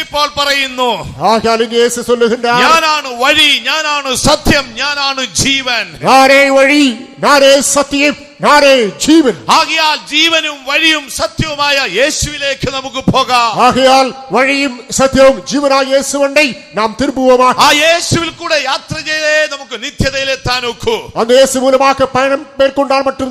ഇപ്പോൾ പറയുന്നു ഞാനാണ് വഴി ഞാനാണ് സത്യം ഞാനാണ് ജീവൻ. നാരേ വഴി നാരേ സത്യം. നാരേ ജീവൻ. ആകയാൽ ജീവനും വഴിയും സത്യവുമായ യേശുവിലേക്ക് നമുക്ക് പോകാം. ആകയാൽ വഴിയും സത്യവും ജീവനായ യേശുവണ്ടേ നാം തിരുമ്പുവമാണ് ആ യേശുവിൽ കൂടെ യാത്ര ചെയ്തേ നമുക്ക് നിത്യതയിലെത്താൻ ഒക്കൂ. അന്ന് യേശു മൂലമാക്ക പയണം മേൽക്കൊണ്ടാൽ മറ്റും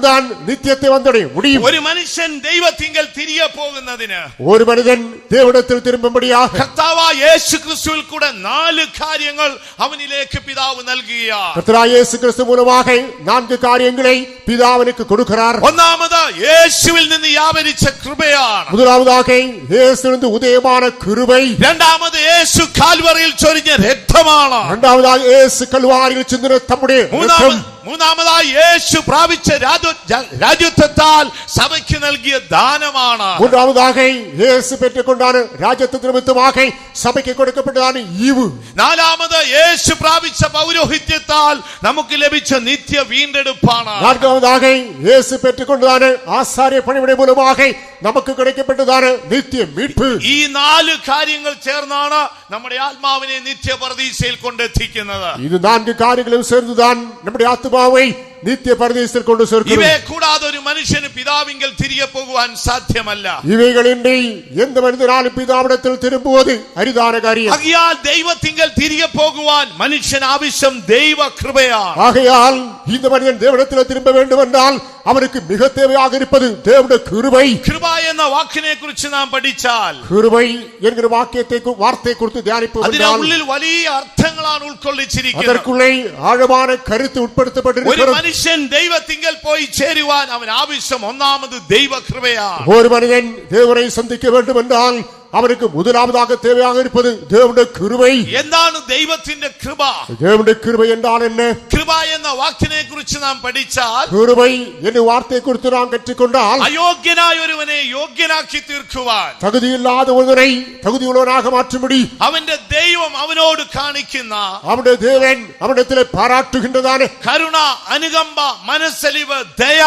നിത്യത്തെ വന്നടയും മുടിയും. ഒരു മനുഷ്യൻ ദൈവത്തിങ്കൽ തിരികെ പോകുന്നതിന് ഒരു മനുഷ്യൻ ദൈവത്തിൽ തിരുമ്പുമ്പടിയാ. കർത്താവായ യേശു ക്രിസ്തുവിൽ കൂടെ നാല് കാര്യങ്ങൾ അവനിലേക്ക് പിതാവ് നൽകിയ കർത്താവായ യേശു ക്രിസ്തു മൂലമാക നാല് കാര്യങ്ങളെ പിതാവിന് பிதாவனுக்கு கொடுக்கிறார் ഒന്നാമത് യേശുവിൽ നിന്ന് വ്യാപരിച്ച കൃപയാണ് முதலாவதாக இயேசுவிலிருந்து உதயமான கிருபை രണ്ടാമത് യേശു കാൽവറിയിൽ ചൊരിഞ്ഞ രക്തമാണ് இரண்டாவதாக இயேசு கல்வாரியில் சிந்தின தம்முடைய മൂന്നാമത് இரத்தம். മൂന്നാമതായി യേശു പ്രാപിച്ച രാജ- ജ- രാജ്യത്വത്താൽ സഭയ്ക്ക് നൽകിയ ദാനമാണ് மூன்றாவதாக இயேசு பெற்றுக்கொண்டான ராஜ்யத்து நிமித்தமாக சபைக்கு கொடுக்கப்பட்டதான ஈவு നാലാമത് യേശു പ്രാപിച്ച പൗരോഹിത്യത്താൽ നമുക്ക് ലഭിച്ച നിത്യ വീണ്ടെടുപ്പാണ് நான்காவதாக இயேசு பெற்றுக்கொண்டதான ஆசாரிய பணிவிடை மூலமாக நமக்கு கிடைக்கப்பட்டதான நித்திய மீட்பு ഈ നാല് കാര്യങ്ങൾ ചേർന്നാണ് നമ്മുടെ ആത്മാവിനെ നിത്യപ്രതീക്ഷയിൽ കൊണ്ടെത്തിക്കുന്നത് இது நான்கு காரியங்களும் சேர்ந்துதான் நம்முடைய Bowie! நித்திய பரதேசத்தில் கொண்டு சேர்க்கிறது ഇവയെ കൂടാതെ ഒരു മനുഷ്യന് പിതാവിങ്കൽ തിരികെ പോകുവാൻ സാധ്യമല്ല இவைகளின்றி எந்த மனிதனாலும் பிதாவிடத்தில் திரும்புவது அரிதான காரியம் അകിയാൽ ദൈവത്തിങ്കൽ തിരികെ പോകുവാൻ മനുഷ്യൻ ആവശ്യം ദൈവ കൃപയാണ് ஆகையால் இந்த மனிதன் தேவனிடத்தில் திரும்ப வேண்டும் என்றால் அவனுக்கு மிக தேவையாக இருப்பது தேவனுடைய கிருபை കൃപ എന്ന വാക്കിനെ കുറിച്ച് നാം പഠിച്ചാൽ கிருபை என்கிற வாக்கியத்தை கு- வார்த்தை கொடுத்து தியானிப்போம் അതിന്റെ என்றால் ഉള്ളിൽ വലിയ അർത്ഥങ്ങളാണ് ഉൾക്കൊള്ളിച്ചിരിക്കുന്നത് அதற்குள்ளே ஆழமான கருத்து ഒരു உட்படுத்தப்பட்டிருக்கிறது മനുഷ്യൻ ദൈവത്തിങ്കൽ പോയി ചേരുവാൻ അവൻ ആവശ്യം ഒന്നാമത് ദൈവകൃപയാണ്. ഒരു മനുഷ്യൻ ദൈവരെ സന്ധിക്ക വേണ്ടുമെന്നാൽ அவனுக்கு முதலாவதாக தேவையாக இருப்பது தேவனுடைய கிருபை എന്താണ് ദൈവത്തിന്റെ കൃപ தேவனுடைய கிருபை என்றால் என்ன കൃപ എന്ന വാക്കിനെ കുറിച്ച് നാം പഠിച്ചാൽ கிருபை என்று வார்த்தை கொடுத்து நாம் கற்றுக்கொண்டால் അയോഗ്യനായ ഒരുവനെ യോഗ്യനാക്കി തീർക്കുവാൻ தகுதியில்லாத ஒருவனை தகுதியுள்ளவனாக மாற்றும்படி അവന്റെ ദൈവം അവനോട് കാണിക്കുന്ന அவனுடைய தேவன் அவனிடத்திலே பாராட்டுகின்றதான കരുണ അനുകമ്പ മനസ്സലിവ് ദയ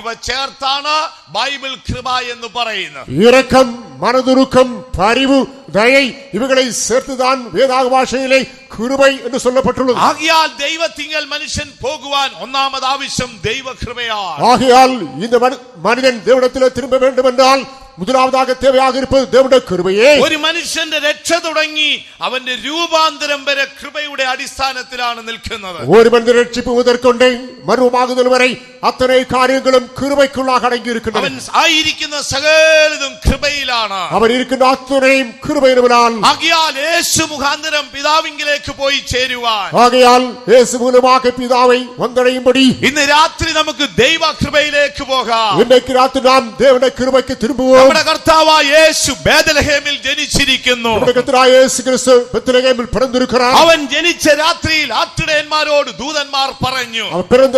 ഇവ ചേർത്താണ് ബൈബിൾ കൃപ എന്ന് പറയുന്നത് இரக்கம் மனதுருக்கம் பரிவு தயை இவைகளை சேர்த்துதான் வேதாக பாஷையிலே கிருபை என்று சொல்லப்பட்டுள்ளது. ஆகையால் தெய்வ திங்கள் மனுஷன் போகுவான். ஒன்னாமது ஆவிஷம் தெய்வ கிருபையால். ஆகையால் இந்த மனிதன் தேவடத்தில் திரும்ப வேண்டும் என்றால் முதலாவதாக தேவையாக இருப்பது தேவனுடைய கிருபையே ഒരു മനുഷ്യന്റെ രക്ഷ തുടങ്ങി അവന്റെ രൂപാന്തരം വരെ കൃപയുടെ അടിസ്ഥാനത്തിലാണ് നിൽക്കുന്നത് ஒரு மனிதன் ரட்சிப்பு முதற்கொண்டு மர்மமாகுதல் வரை அத்தனை காரியங்களும் கிருபைக்குள்ளாக அடங்கி അവൻ இருக்கின்றன ആയിരിക്കുന്ന സകലതും കൃപയിലാണ് அவர் இருக்கின்ற அத்துணையும் கிருபையினால் ആകിയാൽ യേശു മുഖാന്തരം പിതാവിങ്കിലേക്ക് പോയി ചേരുവാൻ ஆகையால் இயேசு மூலமாக பிதாவை வந்தடையும்படி ഇന്ന് രാത്രി നമുക്ക് ദൈവ കൃപയിലേക്ക് പോകാം இன்றைக்கு ராத்திரி நாம் தேவனுடைய கிருபைக்கு திரும்புவோம் നമ്മുടെ കർത്താവായ യേശു ബേദലഹേമിൽ ജനിച്ചിരിക്കുന്നു. പിറന്നിരിക്കുന്നു അവൻ ജനിച്ച രാത്രിയിൽ ആട്ടിടയന്മാരോട് ദൂതന്മാർ പറഞ്ഞു അവൻ പിറന്ന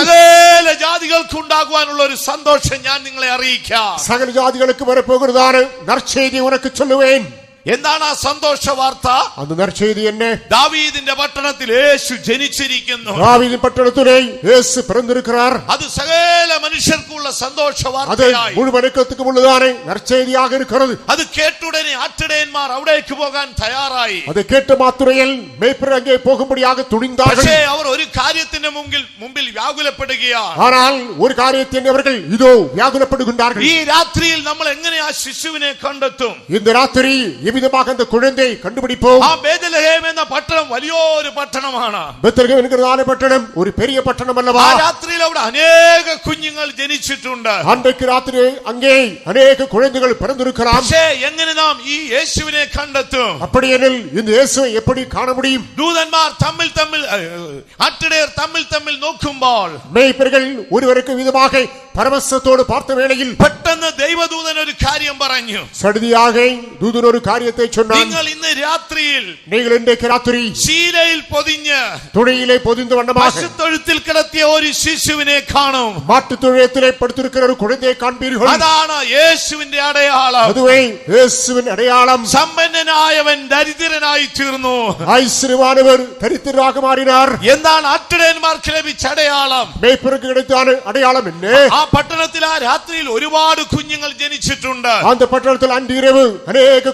സകല ജാതികൾക്ക് ഉണ്ടാകുവാനുള്ള ഒരു സന്തോഷം ഞാൻ നിങ്ങളെ അറിയിക്കാം. സകല ജാതികൾക്ക് വരെ പോകരുതാണ് നർച്ചേരി ഉനക്ക് ചൊല്ലുവേൻ. എന്താണ് ആ സന്തോഷ വാർത്ത அந்த நற்செய்தி என்ன ദാവീദിന്റെ പട്ടണത്തിൽ യേശു ജനിച്ചിരിക്കുന്നു தாவீதின் பட்டணத்திலே இயேசு பிறந்திருக்கிறார் അത് സകല മനുഷ്യർക്കുള്ള സന്തോഷ அது വാർത്തയായി முழு மனுக்கத்துக்கு உள்ளதான நற்செய்தியாக இருக்கிறது അത് കേട്ടുടനെ ആട്ടിടയന്മാർ അവിടേക്ക് പോകാൻ തയ്യാറായി அதை கேட்ட மாத்திரையில் மேய்ப்பர் அங்கே போகும்படியாக துணிந்தார்கள் പക്ഷേ അവർ ഒരു കാര്യത്തിന്റെ മുമ്പിൽ മുമ്പിൽ വ്യാകുലപ്പെടുകയാണ് ஆனால் ஒரு காரியத்தை அவர்கள் இதோ வியாகுலப்படுகின்றார்கள் ഈ രാത്രിയിൽ നമ്മൾ എങ്ങനെ ആ ശിശുവിനെ കണ്ടെത്തും இந்த ராத்திரி எவ்விதமாக அந்த குழந்தை கண்டுபிடிப்போம் ആ ബേദലഹേം എന്ന പട്ടണം വലിയൊരു പട്ടണമാണ് பெத்தலகம் என்கிறதான பட்டணம் ஒரு பெரிய பட்டணம் அல்லவா ആ രാത്രിയിൽ അവിടെ അനേക കുഞ്ഞുങ്ങൾ ജനിച്ചിട്ടുണ്ട് அன்றைக்கு ராத்திரி அங்கே அநேக குழந்தைகள் பிறந்திருக்கலாம் പക്ഷേ എങ്ങനെ നാം ഈ യേശുവിനെ കണ്ടെത്തും அப்படியெனில் இந்த இயேசுவை எப்படி காண முடியும் ദൂതന്മാർ തമ്മിൽ തമ്മിൽ അട്ടിടയർ തമ്മിൽ തമ്മിൽ നോക്കുമ്പോൾ மேய்ப்பர்கள் ஒருவருக்கு விதமாக பரமசத்தோடு பார்த்த வேளையில் പെട്ടെന്ന് ദൈവദൂതൻ ഒരു കാര്യം പറഞ്ഞു சடுதியாக தூதன் ஒரு காரியத்தை சொன்னான் നിങ്ങൾ ഇന്ന് രാത്രിയിൽ நீங்கள் இன்றைக்கு ராத்திரி ശീലയിൽ പൊതിഞ്ഞ് துணையிலே பொதிந்த வண்ணமாக പശുത്തൊഴുത്തിൽ കിടത്തിയ ഒരു ശിശുവിനെ കാണും மாட்டுத் தொழிலத்திலே படுத்திருக்கிற ஒரு குழந்தையை காண்பீர்கள் അതാണ് യേശുവിന്റെ അടയാളം அதுவே இயேசுவின் அடையாளம் സമ്പന്നനായവൻ ദരിദ്രനായി തീർന്നു ஐஸ்வர்யமானவர் தரித்திராக மாறினார் എന്താണ് അട്ടിടയന്മാർക്ക് ലഭിച്ച അടയാളം மேய்ப்பருக்கு கிடைத்தான அடையாளம் என்ன ആ പട്ടണത്തിൽ ആ രാത്രിയിൽ ഒരുപാട് കുഞ്ഞുങ്ങൾ ജനിച്ചിട്ടുണ്ട് அந்த பட்டணத்தில் அன்று இரவு அநேக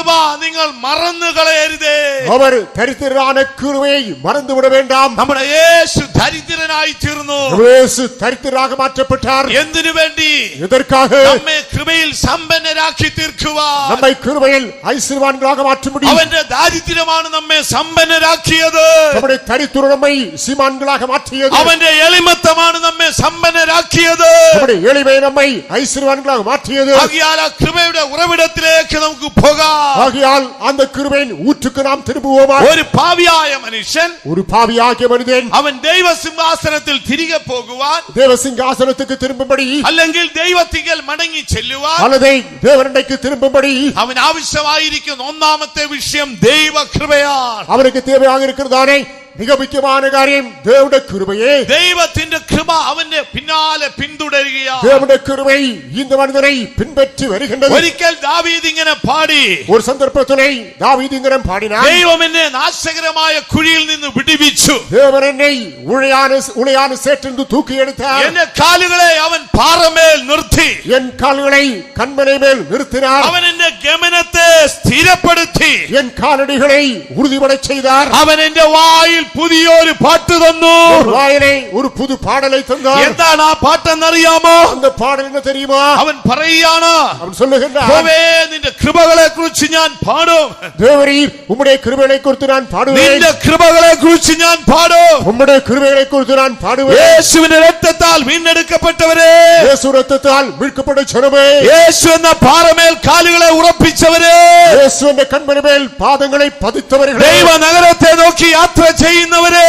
കൃപ നിങ്ങൾ മറന്നു കളയരുതേ அவர் தரித்திரான கிருபையை மறந்து விட வேண்டாம் നമ്മുടെ യേശു ദരിദ്രനായി തീർന്നു இயேசு தரித்திராக மாற்றப்பட்டார் എന്തിനു വേണ്ടി எதற்காக നമ്മെ കൃപയിൽ സമ്പന്നരാക്കി തീർക്കുവാൻ நம்மை கிருபையில் ஐஸ்வர்வான்களாக மாற்றும்படி അവന്റെ ദാരിദ്ര്യമാണ് നമ്മെ സമ്പന്നരാക്കിയത് நம்முடைய தரித்திர நம்மை சீமான்களாக மாற்றியது അവന്റെ എളിമത്തമാണ് നമ്മെ സമ്പന്നരാക്കിയത് நம்முடைய எளிமை நம்மை ஐஸ்வர்வான்களாக மாற்றியது ആകിയാൽ ആ കൃപയുടെ ഉറവിടത്തിലേക്ക് നമുക്ക് പോകാം ஆகையால் அந்த கிருபையின் ஊற்றுக்கு நாம் திரும்புவோமா ഒരു പാവിയായ മനുഷ്യൻ ஒரு பாவியாகிய மனிதன் അവൻ ദൈവസിംഹാസനത്തിൽ തിരികെ പോകുവാൻ தேவ சிங்காசனத்துக்கு திரும்பும்படி അല്ലെങ്കിൽ ദൈവത്തിങ്കൽ മടങ്ങി ചെല്ലുവാൻ அல்லதை தேவனண்டைக்கு திரும்பும்படி അവൻ ആവശ്യമായിരിക്കുന്ന ഒന്നാമത്തെ വിഷയം ദൈവകൃപയാണ് அவனுக்கு தேவையாக இருக்கிறதானே மிக முக்கியமான காரியம் தேவனுடைய கிருபையே ദൈവത്തിന്റെ കൃപ അവന്റെ പിന്നാലെ പിന്തുടരുകയാണ് தேவனுடைய கிருபை இந்த மனிதனை பின்பற்றி வருகின்றது ഒരിക്കൽ ദാവീദ് ഇങ്ങനെ പാടി ஒரு சந்தர்ப்பத்திலே தாவீதிங்கரம் பாடினார் ദൈവം എന്നെ നാശകരമായ കുഴിയിൽ നിന്ന് വിടിവിച്ചു தேவன் என்னை உளையான உளையான சேற்றிருந்து தூக்கி எடுத்தார் എന്റെ കാലുകളെ അവൻ പാറമേൽ നിർത്തി என் கால்களை கண்மனை மேல் நிறுத்தினார் അവൻ എന്റെ ഗമനത്തെ സ്ഥിരപ്പെടുത്തി என் காலடிகளை உறுதிபடச் செய்தார் അവൻ എന്റെ വായിൽ പുതിയൊരു പാട്ട് തന്നു என் வாயிலே ஒரு புது பாடலை தந்தார் എന്താണ് ആ പാട്ടെന്നറിയാമോ அந்த பாடல் என்ன தெரியுமா അവൻ പറയുകയാണ് அவன் சொல்லுகின்றான் യഹോവേ, നിന്റെ കൃപകളെ കുറിച്ച് ഞാൻ പാടും தேவரீர் உம்முடைய கிருபைகளை குறித்து நான் பாடுவேன் നിന്റെ കൃപകളെ കുറിച്ച് ഞാൻ പാടും உம்முடைய கிருபைகளை குறித்து நான் பாடுவேன் യേശുവിന്റെ രക്തത്താൽ വീണ്ടെടുക്കപ്പെട്ടവരെ இயேசு ரத்தத்தால் மீட்கப்பட்ட ஜனமே യേശു എന്ന പാറമേൽ കാലുകളെ ഉറപ്പിച്ചവരെ இயேசு என்ற கண்மணி மேல் பாதங்களை பதித்தவர்களே ദൈവ നഗരത്തെ നോക്കി യാത്ര ചെയ്യുന്നവരെ.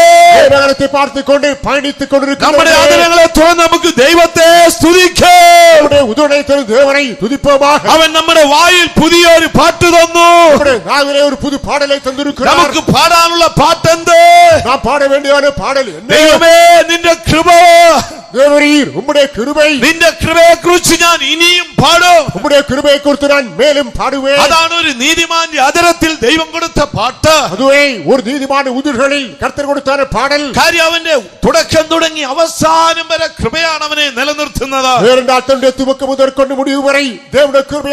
ദൈവത്തെ പാർത്തിക്കൊണ്ട് പണിത്തുകൊണ്ട് നമ്മുടെ ആദരങ്ങളെ തുറന്ന് നമുക്ക് ദൈവത്തെ സ്തുതിക്കാം. ഉദയത്തിന് ദേവനെ തുതിപ്പോമാ അവൻ നമ്മുടെ വായിൽ പുതിയൊരു പാട്ട് തന്നു. നാവിലെ ഒരു പുതു പാടലെ തന്നിരിക്കുന്നു. നമുക്ക് പാടാനുള്ള പാട്ട് പാട്ടെന്ത്? നാം പാട വേണ്ടിയാണ് പാടൽ. ദൈവമേ നിന്റെ കൃപ. ഉമ്മുടെ കൃപൈ നിന്റെ കൃപയെ കുറിച്ച് ഞാൻ ഇനിയും പാടും. നമ്മുടെ കൃപയെ കുറിച്ച് ഞാൻ മേലും പാടുവേ. അതാണ് ഒരു നീതിമാന്റെ അതിരത്തിൽ ദൈവം കൊടുത്ത പാട്ട്. അതുവേ ഒരു നീതിമാന്റെ ഉതിർകളിൽ കർത്തർ കൊടുത്താന പാടൽ. കാര്യം അവന്റെ തുടക്കം തുടങ്ങി അവസാനം വരെ കൃപയാണ് അവനെ നിലനിർത്തുന്നത്. വേറെണ്ടാത്തന്റെ തുവക്കം മുതൽക്കൊണ്ട് മുടിവ് വരെ ദേവന്റെ കൃപ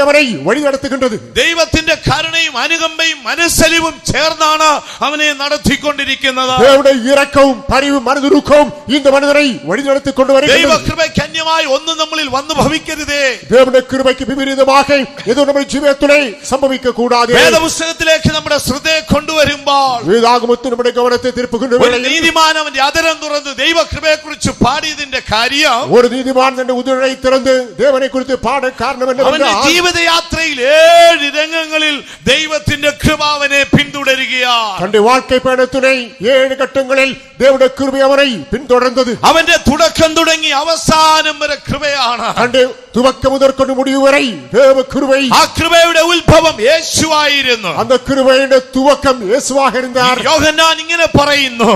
ദൈവത്തിന്റെ കരുണയും അനുകമ്പയും മനസ്സലിവും ചേർന്നാണ് അവനെ നടത്തിക്കൊണ്ടിരിക്കുന്നത്. ദേവന്റെ ഇറക്കവും പരിവും മനതുരുക്കവും இந்த மனிதரை வழி നടത്തി കൊണ്ടുവരുന്നത് ദൈവ കൃപയ്ക്ക് അന്യമായി ഒന്നും നമ്മളിൽ വന്നു ഭവിക്കരുതേ. ദേവന്റെ കൃപയ്ക്ക് വിപരീതமாக ഇത് നമ്മുടെ ജീവിതത്തിലെ സംഭവിക്ക കൂടാതെ വേദപുസ്തകത്തിലേക്ക് നമ്മുടെ ശ്രദ്ധയെ കൊണ്ടുവരുമ്പോൾ വേദാഗമത്തിൽ നമ്മുടെ ഗവനത്തെ நம்முடைய கவனத்தை திருப்புகின்ற ഒരു வேளையில் നീതിമാൻ അവന്റെ അതരം തുറന്ന് ദൈവകൃപയെ കുറിച്ച് പാടിയതിന്റെ കാര്യം ஒரு நீதிமான் தன் உதழை திறந்து தேவனை குறித்து பாட காரணம் അവന്റെ என்னவென்றால் ജീവിതയാത്രയിൽ ഏഴ് രംഗങ്ങളിൽ ദൈവത്തിന്റെ കൃപ അവനെ പിന്തുടരുകയാണ് தன்னுடைய வாழ்க்கை பயணத்தினை ஏழு கட்டங்களில் தேவனுடைய கிருபை அவரை பின்தொடர்ந்தது അവന്റെ തുടക്കം തുടങ്ങി അവസാനം വരെ കൃപയാണ് தன்னுடைய துவக்கம் முதற்கொண்டு முடிவு வரை தேவ கிருபை ആ കൃപയുടെ ഉത്ഭവം യേശുവായിരുന്നു அந்த கிருபையுடைய துவக்கம் இயேசுவாக இருந்தார் യോഹന്നാൻ ഇങ്ങനെ പറയുന്നു.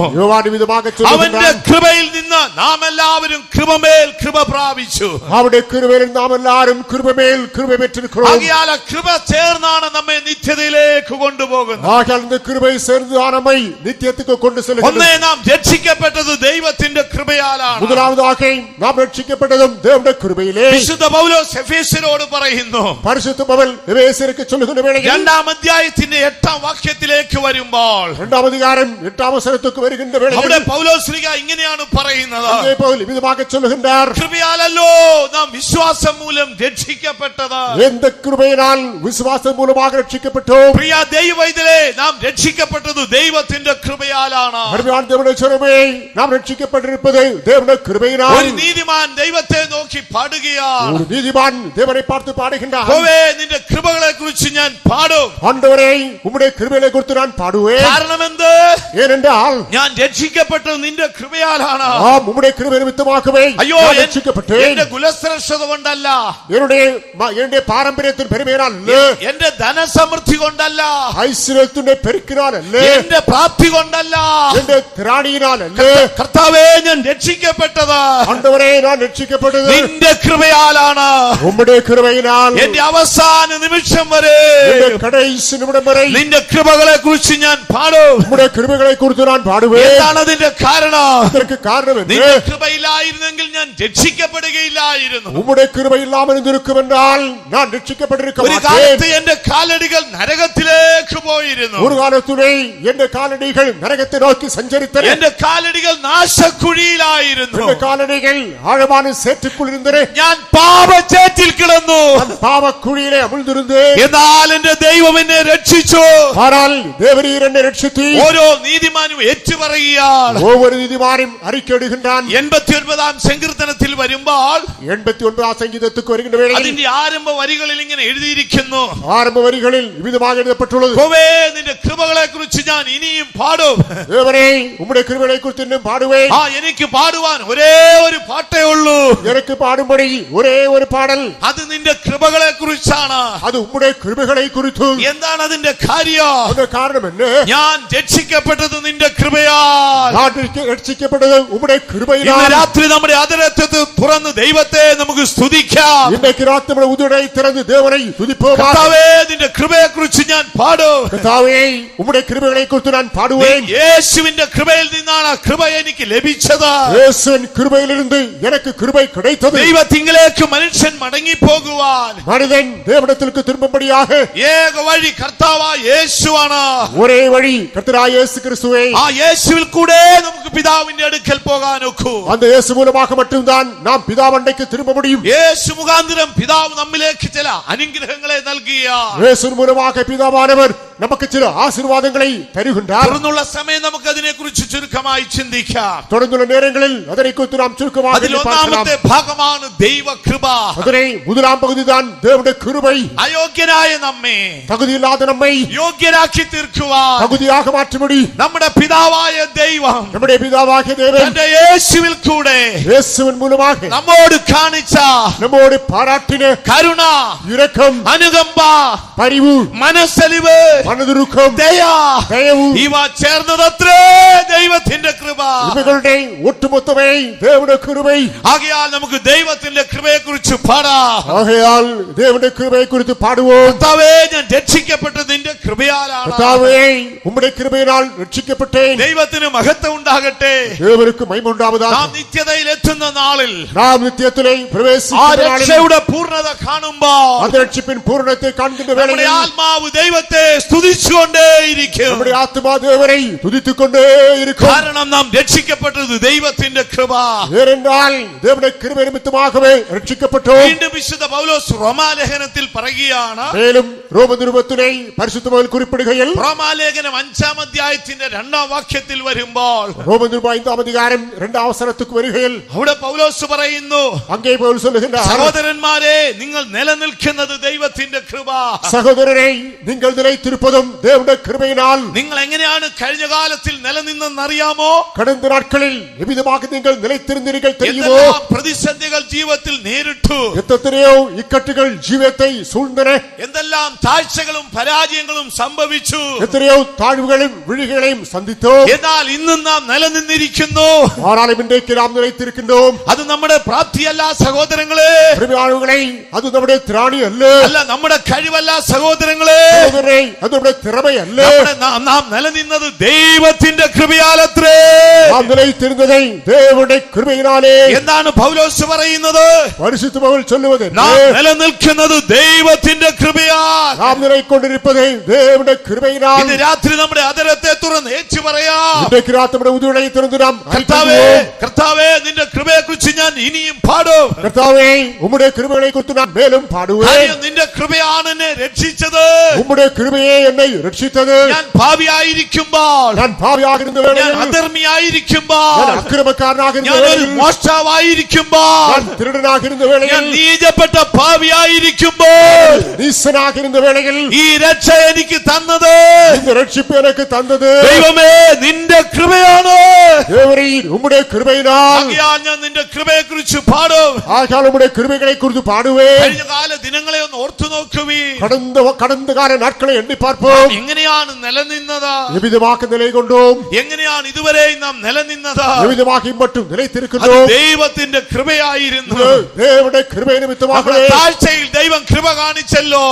അവന്റെ കൃപയിൽ നിന്ന് നാം എല്ലാവരും കൃപമേൽ കൃപ പ്രാപിച്ചു. അവിടെ കൃപയിൽ നാം എല്ലാവരും കൃപമേൽ കൃപ ആകിയാൽ കൃപ ചേർന്നാണ് നമ്മെ നിത്യതയിലേക്ക് കൊണ്ടുപോകുന്നത്. ആകിയാൽ കൃപയിൽ ചേർന്നാണ് നമ്മെ നിത്യത്തിലേക്ക് കൊണ്ടുചെല്ലുന്നത്. ഒന്നേ നാം രക്ഷിക്കപ്പെട്ടത് ദൈവത്തിന്റെ കൃപയാലാണ്. മുതലാമതാകെ നാം രക്ഷിക്കപ്പെട്ടതും ദൈവത്തിന്റെ കൃപയിലേ. വിശുദ്ധ പൗലോസ് എഫേസ്യരോട് പറയുന്നു പരിശുദ്ധ പൗൽ എഫേസ്യർക്ക് ചൊല്ലുന്ന വേളയിൽ രണ്ടാം അധ്യായത്തിന്റെ എട്ടാം വാക്യത്തിലേക്ക് വരുമ്പോൾ രണ്ടാം അധികാരം എട്ടാം അവസരത്തൊക്കെ വരുകിன்ற അവിടെ പൗലോസ്ലിക ഇങ്ങനെയാണ് പറയുന്നത്. ഇതുമാകെ ചൊല്ലുകിന്റാർ കൃപയാലല്ലോ നാം വിശ്വാസം മൂലം രക്ഷിക്കപ്പെട്ടത്. എന്ത് കൃപയാൽ വിശ്വാസം മൂലമാകെ രക്ഷിക്കപ്പെട്ടു? പ്രിയ ദൈവത്തിലെ നാം രക്ഷിക്കപ്പെട്ടത് ദൈവത്തിന്റെ കൃപയാലാണ്. ചെറുമേ നാം രക്ഷിക്കപ്പെട്ടിരിപ്പത് ദൈവന്റെ കൃപയിനാൽ. ഒരു നീതിമാൻ ദൈവത്തെ നോക്കി പാടുകയാണ്. ഒരു നീതിമാൻ ദൈവനെ പാർത്ത് പാടുകിന്റാർ നിന്റെ കൃപകളെ കുറിച്ച് ഞാൻ പാടും. ആണ്ടവരെ ഉമ്മടെ കൃപകളെ കുറിച്ച് ഞാൻ പാടുവേ. കാരണം എന്ത് ஏனென்றால் ഞാൻ രക്ഷിക്കപ്പെട്ടത് നിന്റെ കൃപയാലാണ് ஆம் உம்முடைய கிருபை நிமித்தமாகவே അയ്യോ நான் എൻ- ரட்சிக்கப்பட்டேன் എന്റെ കുലശ്രേഷ്ഠത കൊണ്ടല്ല என்னுடைய ம- என்னுடைய பாரம்பரியத்தின் பெருமையினால் அல்ல എന്റെ ധനസമൃദ്ധി കൊണ്ടല്ല ஐஸ்வர்யத்தினுடைய பெருக்கினால் அல்ல എന്റെ പ്രാപ്തി കൊണ്ടല്ല என்ற திராணியினால் அல்ல കർത്താവേ ഞാൻ രക്ഷിക്കപ്പെട്ടത് ஆண்டவரே நான் ரட்சிக்கப்பட்டது നിന്റെ കൃപയാലാണ് உம்முடைய கிருபையினால் എന്റെ അവസാന നിമിഷം വരെ என்ற கடைசி நிமிடம் வரை നിന്റെ കൃപകളെ കുറിച്ച് ഞാൻ പാടും உம்முடைய கிருபைகளை குறித்து പിന്തുടരാൻ പാടുവേ. എന്താണ് അതിന്റെ കാരണം? നിനക്ക് കാരണം നിന്റെ കൃപയിലായിരുന്നെങ്കിൽ ഞാൻ രക്ഷിക്കപ്പെടുകയില്ലായിരുന്നു. ഉമ്മുടെ കൃപയില്ലാമൽ നിൽക്കുമെന്നാൽ ഞാൻ രക്ഷിക്കപ്പെട്ടിരിക്കും ഒരു കാലത്ത് എന്റെ കാലടികൾ നരകത്തിലേക്ക് പോയിരുന്നു. ഒരു കാലത്തുടെ എന്റെ കാലടികൾ നരകത്തെ നോക്കി എന്റെ കാലടികൾ നാശക്കുഴിയിലായിരുന്നു. എന്റെ കാലടികൾ ആഴമാണ് സേറ്റുക്കുളിരുന്നത് ഞാൻ പാപച്ചേറ്റിൽ കിടന്നു. പാപക്കുഴിയിലെ അമിഴ്ന്നിരുന്നേ എന്നാൽ എന്റെ ദൈവം എന്നെ രക്ഷിച്ചു. എന്നാൽ ദേവരീർ രക്ഷിച്ചു ഓരോ നീതിമാൻ നീതിമാനും ഏറ്റുപറയുകയാണ് ஒவ்வொரு நீதிமானும் அறிக்கையிடுகின்றான் എൺപത്തി ഒൻപതാം സങ്കീർത്തനത്തിൽ വരുമ്പോൾ எண்பத்தி ஒன்பதாம் சங்கீதத்துக்கு வருகின்ற வேளையில் അതിന്റെ ആരംഭ വരികളിൽ ഇങ്ങനെ എഴുതിയിരിക്കുന്നു ஆரம்ப வரிகளில் விதமாக எழுதப்பட்டுள்ளது യഹോവേ, നിന്റെ കൃപകളെ കുറിച്ച് ഞാൻ ഇനിയും പാടും தேவனே உம்முடைய கிருபைகளை குறித்து இன்னும் பாடுவேன் ആ എനിക്ക് പാടുവാൻ ഒരേ ഒരു പാട്ടേ ഉള്ളൂ எனக்கு பாடும்படி ஒரே ஒரு பாடல் അത് നിന്റെ കൃപകളെ കുറിച്ചാണ് அது உம்முடைய கிருபைகளை குறித்து എന്താണ് അതിന്റെ കാര്യം அந்த காரணம் என்ன ഞാൻ രക്ഷിക്കപ്പെട്ടത് നിന്റെ കൃപയാൽ. രക്ഷിക്കപ്പെടുകയും ഉമ്മയുടെ കൃപയിൽ രാത്രി നമ്മുടെ അതിരത്വത്തെ തുറന്ന് ദൈവത്തെ നമുക്ക് സ്തുതിക്കാം. ഇന്നേക്ക് രാത്രി നമ്മുടെ ഉദരയി തുറന്ന് ദേവനെ കർത്താവേ നിന്റെ കൃപയെ കുറിച്ച് ഞാൻ പാടും. കർത്താവേ ഉമ്മയുടെ കൃപകളെ കുറിച്ച് ഞാൻ പാടുവേ യേശുവിന്റെ കൃപയിൽ നിന്നാണ് ആ കൃപ എനിക്ക് ലഭിച്ചത്. കൃപയിൽ കൃപയിലിരുന്ന് എനിക്ക് കൃപ കിടത്തത് ദൈവത്തിങ്കിലേക്ക് മനുഷ്യൻ മടങ്ങി പോകുവാൻ മനുതൻ ദേവടത്തിലേക്ക് തിരുമ്പടിയാക ഏക വഴി കർത്താവായ യേശുവാണ്. ഒരേ വഴി കർത്തരായ യേശു ക്രിസ്തു கிறிஸ்துவே ആ യേശുവിൽ കൂടെ നമുക്ക് പിതാവിന്റെ അടുക്കൽ പോകാൻ ഒക്കൂ அந்த இயேசு மூலமாக மட்டும்தான் நாம் பிதாவண்டைக்கு திரும்ப முடியும் യേശു മുഖാന്തരം പിതാവ് നമ്മിലേക്ക് ചില അനുഗ്രഹങ്ങളെ നൽകിയ இயேசு மூலமாக பிதாவானவர் நமக்கு சில ஆசீர்வாதங்களை தருகின்றார் തുറന്നുള്ള സമയം നമുക്ക് അതിനെ കുറിച്ച് ചുരുക്കമായി ചിന്തിക്കാം தொடர்ந்துள்ள நேரங்களில் அதனை குறித்து நாம் சுருக்கமாக അതിൽ எண்ணி பார்க்கலாம் ഒന്നാമത്തെ ഭാഗമാണ് ദൈവകൃപ அதனை முதலாம் பகுதிதான் தேவனுடைய கிருபை അയോഗ്യനായ നമ്മെ தகுதியில்லாத நம்மை യോഗ്യരാക്കി തീർക്കുവാൻ தகுதியாக மாற்றும்படி നമ്മുടെ നമ്മുടെ പിതാവായ ദൈവം നമ്മുടെ പിതാവായ ദൈവം തന്റെ യേശുവിൽ കൂടെ യേശുവിൻ മൂലമാക നമ്മോട് കാണിച്ച നമ്മോട് പാരാട്ടിന് കരുണ ഇരക്കം അനുകമ്പ പരിവു മനസ്സലിവ് മനതുരുക്കം ദയ. ദയവും ഇവ ചേർന്നതത്രേ ദൈവത്തിന്റെ കൃപ. ഇവകളുടെ ഒട്ടുമൊത്തമേ ദൈവയുടെ കൃപൈ. ആകയാൽ നമുക്ക് ദൈവത്തിന്റെ കൃപയെ കുറിച്ച് പാടാം. ആകയാൽ ദൈവന്റെ കൃപയെ കുറിച്ച് പാടുവോ ഞാൻ രക്ഷിക്കപ്പെട്ടത് നിന്റെ കൃപയാലാണ്. ഉമ്മയുടെ കൃപയിനാൽ രക്ഷിക്ക അനുഗ്രഹിക്കപ്പെട്ടേൻ. ദൈവത്തിന് മഹത്വം ഉണ്ടാകട്ടെ. ഏവർക്കും മൈമ ഉണ്ടാവതാണ് നാം നിത്യതയിൽ എത്തുന്ന നാളിൽ നാം നിത്യത്തിലെ പ്രവേശിക്കുന്ന പൂർണത കാണുമ്പോൾ അതിരക്ഷിപ്പിൻ പൂർണത്തെ കാണുന്ന വേളയിൽ ആത്മാവ് ദൈവത്തെ സ്തുതിച്ചുകൊണ്ടേയിരിക്കും. നമ്മുടെ ആത്മാ ദേവനെ സ്തുതിച്ചുകൊണ്ടേയിരിക്കും. കാരണം നാം രക്ഷിക്കപ്പെട്ടത് ദൈവത്തിന്റെ കൃപ. ഏറെന്നാൽ ദേവന്റെ കൃപ നിമിത്തമാകവേ രക്ഷിക്കപ്പെട്ടു. വീണ്ടും വിശുദ്ധ പൗലോസ് റോമാലേഖനത്തിൽ പറയുകയാണ് மேலும் ரோம நிருபத்திலே பரிசுத்தமாக குறிப்பிடுகையில் റോമാലേഖനം അഞ്ചാം അധ്യായത്തിന്റെ രണ്ടാം വാക്യത്തിൽ വരുമ്പോൾ ரோம நிருபம் ஐந்தாம் அதிகாரம் இரண்டாம் அவசரத்துக்கு வருகையில் അവിടെ പൗലോസ് പറയുന്നു அங்கே போல் சொல்லுகின்றார் സഹോദരന്മാരെ നിങ്ങൾ നിലനിൽക്കുന്നത് ദൈവത്തിന്റെ കൃപ சகோதரரை நீங்கள் நிலைத்திருப்பதும் தேவனுடைய கிருபையினால் നിങ്ങൾ എങ്ങനെയാണ് കഴിഞ്ഞ കാലത്തിൽ നിലനിന്നെന്നറിയാമോ கடந்த நாட்களில் எவ்விதமாக நீங்கள் நிலைத்திருந்தீர்கள் தெரியுமோ എന്തെല്ലാം പ്രതിസന്ധികൾ ജീവിതത്തിൽ നേരിട്ടു எத்தனையோ இக்கட்டுகள் ஜீவத்தை சூழ்ந்தன എന്തെല്ലാം താഴ്ചകളും പരാജയങ്ങളും സംഭവിച്ചു. എത്രയോ താഴ്വുകളും വിഴികളെയും സന്ധിച്ചു എന്നാൽ ഇന്നും നാം നിലനിന്നിരിക്കുന്നു. ആറാലിമിന്റേക്ക് അത് നമ്മുടെ പ്രാപ്തിയല്ല സഹോദരങ്ങളെ. പ്രിയാളുകളെ അത് നമ്മുടെ ത്രാണിയല്ല. അല്ല നമ്മുടെ കഴിവല്ല സഹോദരങ്ങളെ. അത് നമ്മുടെ തിറമയല്ലേ. നാം നിലനിന്നത് ദൈവത്തിന്റെ കൃപയാലത്രേ. നാം നിലയിത്തിരുന്നത് ദൈവയുടെ കൃപയിനാലേ. എന്താണ് പൗലോസ് പറയുന്നത്. പരിശുദ്ധ പൗൽ ചൊല്ലുന്നത് നാം നിലനിൽക്കുന്നത് ദൈവത്തിന്റെ കൃപയാൽ. നാം നിറയിക്കൊണ്ടിരിപ്പത് ദേവന്റെ കൃപയിനാൽ. ഇന്ന് രാത്രി നമ്മുടെ അതരത്തെ തുറന്ന് ഏച്ചു പറയാം. ഇന്നേക്ക് രാത്രി നമ്മുടെ ഉദുടയെ തുറന്നിടാം. കർത്താവേ കർത്താവേ നിന്റെ കൃപയെ കുറിച്ച് ഞാൻ ഇനിയും പാടും. കർത്താവേ ഉമ്മുടെ കൃപകളെ കുറിച്ച് ഞാൻ മേലും പാടുവേ. നിന്റെ കൃപയാണ് എന്നെ രക്ഷിച്ചത്. ഉമ്മുടെ കൃപയെ എന്നെ രക്ഷിച്ചത്. ഞാൻ ഭാവിയായിരിക്കുമ്പോൾ ഞാൻ ഭാവിയാകുന്ന വേളയിൽ അധർമ്മിയായിരിക്കുമ്പോൾ ഞാൻ അക്രമക്കാരനാകുന്ന വേളയിൽ ഞാൻ മോഷ്ടാവായിരിക്കുമ്പോൾ ഞാൻ തിരുടനാകുന്ന വേളയിൽ ഞാൻ നീജപ്പെട്ട ഭാവിയായിരിക്കുമ്പോൾ നീസനാകുന്ന വേളയിൽ ഈ രക്ഷ എനിക്ക് തന്നത്. നിന്റെ രക്ഷിപ്പ് എനിക്ക് തന്നത്. ദൈവമേ നിന്റെ കൃപയാണ്. ദേവരേ ഉമ്മുടെ കൃപയിനാൽ ഞാൻ നിന്റെ കൃപയെ കുറിച്ച് പാടും. ആകാൽ ഉമ്മുടെ കൃപകളെ കുറിച്ച് പാടുവേ കഴിഞ്ഞ കാല ദിനങ്ങളെ ഒന്ന് ഓർത്തു നോക്കുവീ. കടന്ന കടന്ന കാല നാട്കളെ എണ്ണി പാർപ്പോം. എങ്ങനെയാണ് നിലനിന്നത്? വിവിധമാക്കി നിലകൊണ്ടും. എങ്ങനെയാണ് ഇതുവരെയും നാം നിലനിന്നത്? വിവിധമാക്കി മറ്റും നിലത്തിരിക്കുന്നു ദൈവത്തിന്റെ കൃപയായിരുന്നു. ദേവന്റെ കൃപ നിമിത്തമാകട്ടെ താഴ്ചയിൽ ദൈവം കൃപ കാണിച്ചല്ലോ.